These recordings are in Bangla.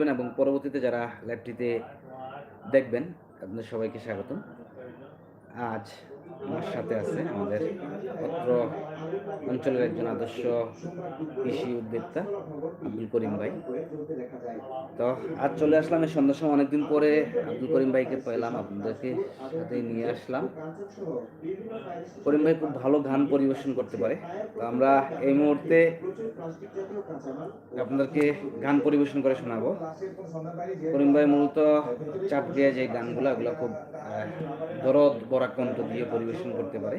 করবেন এবং পরবর্তীতে যারা ল্যাবটিতে দেখবেন, আপনাদের সবাইকে স্বাগতম। আজ আমার সাথে আছে আমাদের অত্র অঞ্চলের একজন আদর্শ কৃষি উদ্যোক্তা আব্দুল করিম ভাই। তো আজ চলে আসলাম এই সন্ধ্যার সময়। অনেকদিন পরে আব্দুল করিম ভাইকে পেলাম, আপনাদেরকে সাথে নিয়ে আসলাম। করিম ভাই খুব ভালো গান পরিবেশন করতে পারে। তো আমরা এই মুহূর্তে আপনাদেরকে গান পরিবেশন করে শোনাবো। করিম ভাই মূলত চাপ দিয়ে যে গানগুলো, এগুলো খুব দরদ বরা কণ্ঠ দিয়ে পরিবেশন করতে পারে।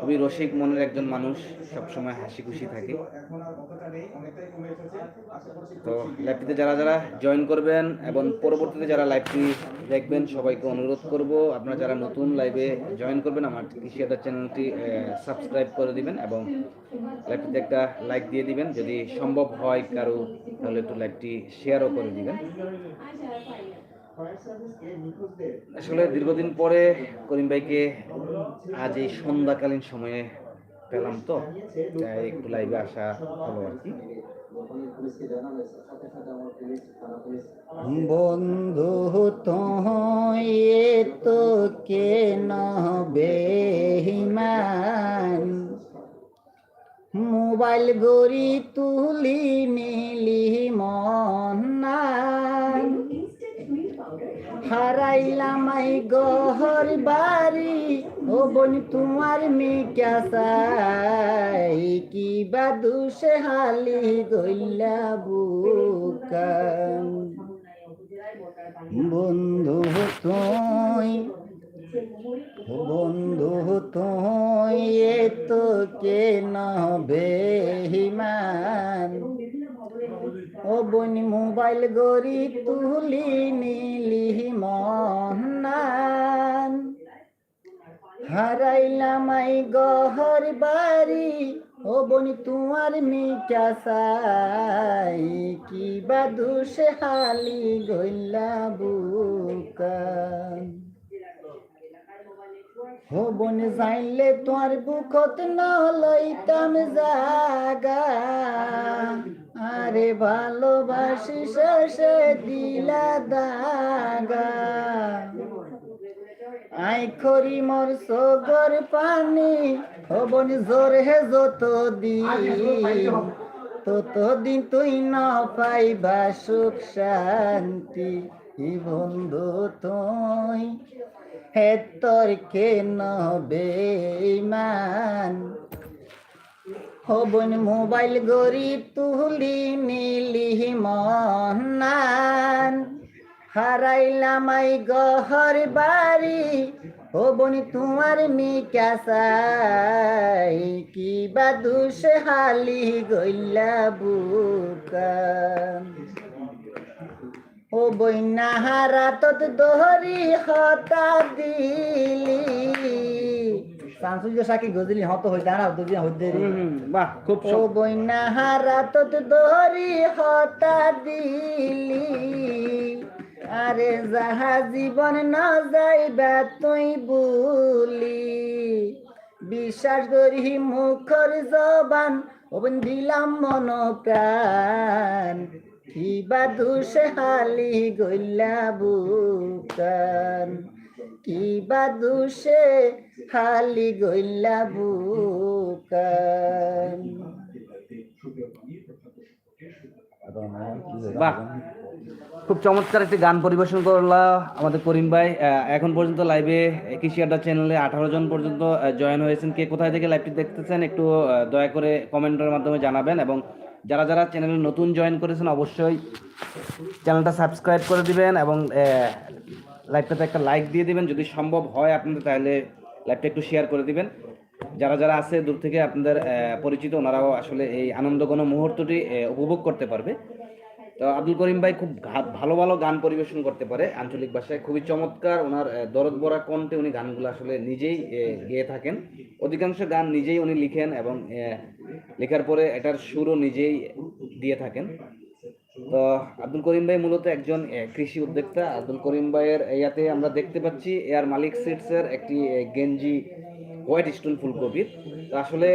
খুবই রসিক মনের একজন মানুষ সবসময় হাসি খুশি থাকে। তো লাইভটিতে যারা যারা জয়েন করবেন এবং পরবর্তীতে যারা লাইভটি দেখবেন, সবাইকে অনুরোধ করব, আপনারা যারা নতুন লাইভে জয়েন করবেন, আমার কৃষি আদার চ্যানেলটি সাবস্ক্রাইব করে দিবেন এবং লাইভটিতে একটা লাইক দিয়ে দিবেন। যদি সম্ভব হয় কারও, তাহলে একটু লাইভটি শেয়ারও করে দিবেন। আসলে দীর্ঘদিন পরে করিম ভাইকে আজ এই সন্ধ্যাকালীন সময়ে পেলাম তো একটু লাইভে আসা হলো আর কি। বন্ধু তোয়ে তো কেন বেহিমান মোবাইল গড়ি তুলি মিলি মন্নান হারাইলাম আই গহর বাড়ি। ও বোন, তোমার মিকা চাই কিবা দুষে হালি গইলা বুকান। বন্ধু তুই বন্ধু তুই, এ তো কে বনি মোবাইল গড়ি তুলি নিলি মহান। হারাইলাম আই গহর বাড়ি, ও বনি তোমার মিকা চাই কি বা দুষে হালি গইলা বুকান ও বন যাইলে তোর বুকত না লইতাম জাগা। আরে ভালোবাসি শেষে দিলা দাগা। আই খরি মোর সগর পানি ও বন জোর হে যত দিন তত দিন তুই না পাইবা সুখ শান্তি। বন্ধু তুই, হে তোর কে নবে বেমান হবন মোবাইল গরি তুলি মিলি মহান হারাইলাম আই গহর বাড়ি, হবন তোমার মিকা চাই। কি বা দুষে হালি গইলা বুকান ও বইনা হারা তত দহরি হতা দিলি। সাংসুজ সাকি গজলি হত হই দাঁড়াও দুদিন হইতে রে বাহ খুব ও বইনা হারা তত হতা দিলি আরে যাহা জীবন না যাইবা তুই বলি। বিশ্বাস করি মুখর জবান ওবন দিলাম মন প্রাণ। কিবা দুষে হালি গইলা বুকান কিবা দুষে হালি গইলা বুকান বাহ, খুব চমৎকার একটি গান পরিবেশন করলা আমাদের করিম ভাই। এখন পর্যন্ত লাইভে কৃষি আড্ডা চ্যানেলে আঠারো জন পর্যন্ত জয়েন হয়েছেন। কে কোথায় থেকে লাইভটি দেখতেছেন একটু দয়া করে কমেন্টের মাধ্যমে জানাবেন এবং যারা যারা চ্যানেলে নতুন জয়েন করেছেন অবশ্যই চ্যানেলটা সাবস্ক্রাইব করে দিবেন এবং লাইভটাতে একটা লাইক দিয়ে দিবেন। যদি সম্ভব হয় আপনাদের, তাহলে লাইভটা একটু শেয়ার করে দিবেন। যারা যারা আছে, দূর থেকে আপনাদের পরিচিত, ওনারাও আসলে এই আনন্দঘন মুহূর্তটি উপভোগ করতে পারবে। তো আব্দুল করিম ভাই খুব ভালো ভালো গান পরিবেশন করতে পারে। আঞ্চলিক ভাষায় খুবই চমৎকার ওনার দরদ বরা কণ্ঠে উনি গানগুলো আসলে নিজেই গেয়ে থাকেন। অধিকাংশ গান নিজেই উনি লিখেন এবং লেখার পরে এটার সুরও নিজেই দিয়ে থাকেন। আব্দুল করিম ভাই মূলত একজন কৃষি উদ্যোক্তা। আব্দুল করিম ভাইয়ের ইয়াতে আমরা দেখতে পাচ্ছি, এয়ার মালিক সিটসের একটি গেঞ্জি হোয়াইট স্টোন ফুলকপির তো আসলে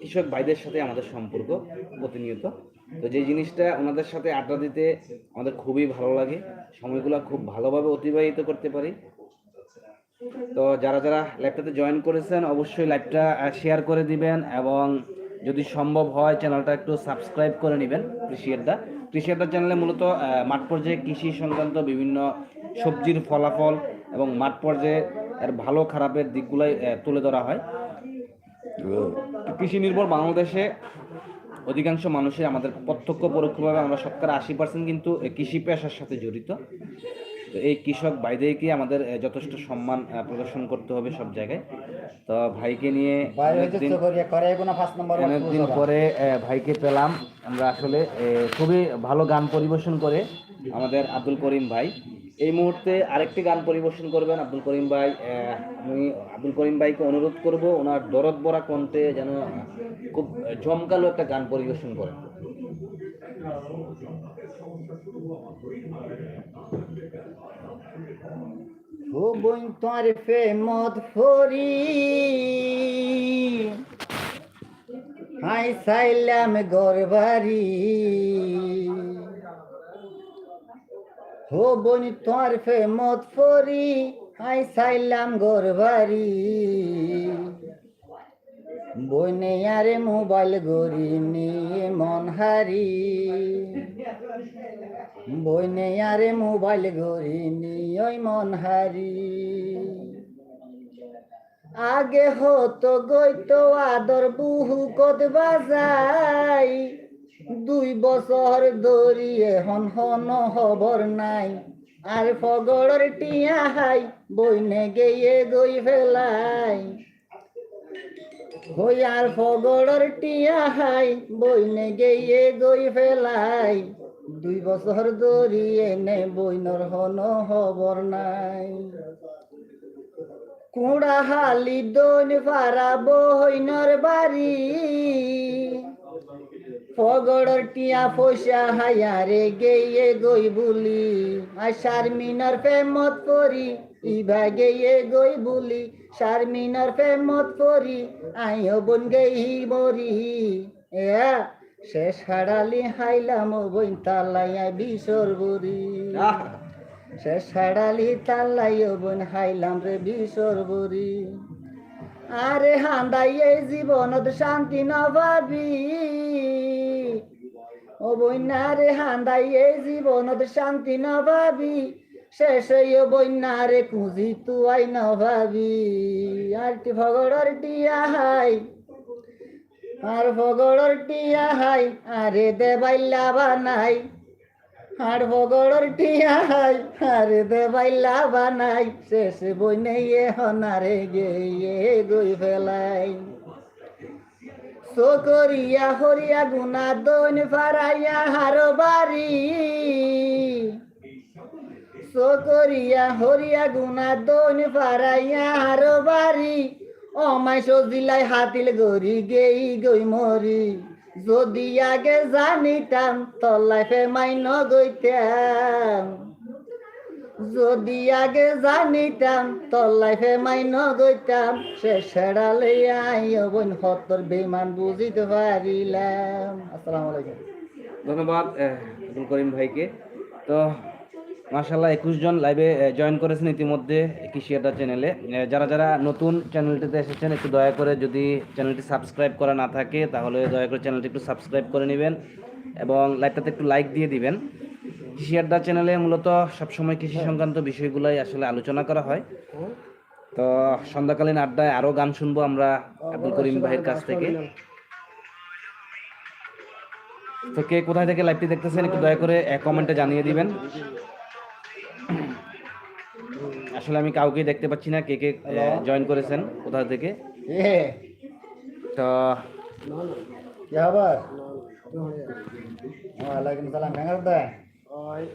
কৃষক ভাইদের সাথে আমাদের সম্পর্ক প্রতিনিয়ত। তো যে জিনিসটা ওনাদের সাথে আড্ডা দিতে আমাদের খুবই ভালো লাগে, সময়গুলো খুব ভালোভাবে অতিবাহিত করতে পারি। তো যারা যারা লাইভটাতে জয়েন করেছেন, অবশ্যই লাইভটা শেয়ার করে দিবেন এবং যদি সম্ভব হয়, চ্যানেলটা একটু সাবস্ক্রাইব করে নেবেন কৃষিয়ারদা কৃষিয়ারদা চ্যানেলে মূলত মাঠ পর্যায়ে কৃষি সংক্রান্ত বিভিন্ন সবজির ফলাফল এবং মাঠ পর্যায়ে এর ভালো খারাপের দিকগুলাই তুলে ধরা হয়। কৃষি নির্ভর বাংলাদেশে অধিকাংশ মানুষই আমাদের প্রত্যক্ষ পরোক্ষভাবে আমরা শতকরা আশি পার্সেন্ট কিন্তু কৃষি পেশার সাথে জড়িত। এই কৃষক ভাইদেরকে আমাদের যথেষ্ট সম্মান প্রদর্শন করতে হবে সব জায়গায়। তো ভাইকে নিয়ে অনেকদিন করে পরে ভাইকে পেলাম। আমরা আসলে খুবই ভালো গান পরিবেশন করে আমাদের আব্দুল করিম ভাই। এই মুহূর্তে আরেকটি গান পরিবেশন করবেন আব্দুল করিম ভাই। আহ, আমি আব্দুল করিম ভাইকে অনুরোধ করব ওনার দরদ বরা কণ্ঠে যেন খুব জমকালো একটা গান পরিবেশন করেন। ও বোন তোমার প্রেমত ফরি হাই সাইলাম গরবারি। হো বোন তোমার প্রেমত ফরি হাই সাইলাম গরবারি। বইনে আরে মোবাইল গরি নিয়ে মন হারি। বইনে আরে মোবাইল গরি নিয়ে মন হারি। আগে হতো গইতো আদর, বুহু কত বাজাই। দুই বছর ধরি এখন হন খবর নাই। আর ফগড়র টিয়া হাই, বইনে গিয়ে গই ফেলাই। হই আর ফগড়র টিয়া হাই, বইনে গিয়ে গই ফেলাই। দুই বছর ধরি এনে বইনর হন খবর নাই। কুড়া হালি দোন পারা বইনর বাড়ি। ফগড়র টিয়া পয়সা হায়ারে গেয়ে গই বুলি। আর শারমিনার প্রেমত পরি ইভা গেয়ে গই বুলি। শারমিনার প্রেমত পরি, আইও বন গেই মরি। এ শেষ হাড়ালি হাইলাম বইন তালাইয়া বিসর বুড়ি! শেষ হাড়ালি তালাইও বন হাইলাম রে বিসর বুড়ি। আরে হান্দাই এই জীবনত শান্তি না পাবি। ও বন্যা রে হান্দাই এই জীবনত শান্তি না পাবি। শেষ হইও বন্যা রে কুঁজি তুয়াই না ভাবি আর টি ভগড়র টিয়া হাই। আর ভগড়র টিয়া হাই, আরে দেবাইলা বানাই। আর ভগড়র টিয়া হাই, আরে দেবাইলা বানাই। শেষ বইনে হনারে গিয়ে গই ফেলাই। সকরিয়া হরিয়া গুনা দন ফারাইয়া হার বাড়ি। সকরিয়া হরিয়া গুনা দন ফারাইয়া হার বাড়ি। অমাই সজিলাই হাতিল গরি গেই গই মরি। যদি আগে জানিতাম তলাই ফে মাইন গইতাম। যদি আগে জানিতাম তলাই ফে মাইন গইতাম, সে সেড়ালে আইও বোন, হতর বেমান বুঝিতে পারিলাম। আসসালামু আলাইকুম। ধন্যবাদ আব্দুল করিম ভাইকে। তো মার্শাল্লাহ একুশ জন লাইভে জয়েন করেছেন ইতিমধ্যে কৃষি চ্যানেলে যারা যারা নতুন চ্যানেলটিতে এসেছেন, একটু দয়া করে যদি চ্যানেলটি সাবস্ক্রাইব করা না থাকে, তাহলে দয়া করে চ্যানেলটি একটু সাবস্ক্রাইব করে নেবেন এবং লাইভটাতে একটু লাইক দিয়ে দিবেন। কৃষি আড্ডা চ্যানেলে মূলত সবসময় কৃষি সংক্রান্ত বিষয়গুলোই আসলে আলোচনা করা হয়। তো সন্ধ্যাকালীন আড্ডায় আরও গান শুনব আমরা আব্দুল করিম ভাইয়ের কাছ থেকে। তো কে কোথায় থেকে লাইভটি দেখতেছেন, একটু দয়া করে কমেন্টে জানিয়ে দিবেন। আসলে আমি কাউকে দেখতে পাচ্ছি না কে কে জয়েন করেছেন কোথা থেকে? তো কি খবর? ওয়ালাইকুম সালাম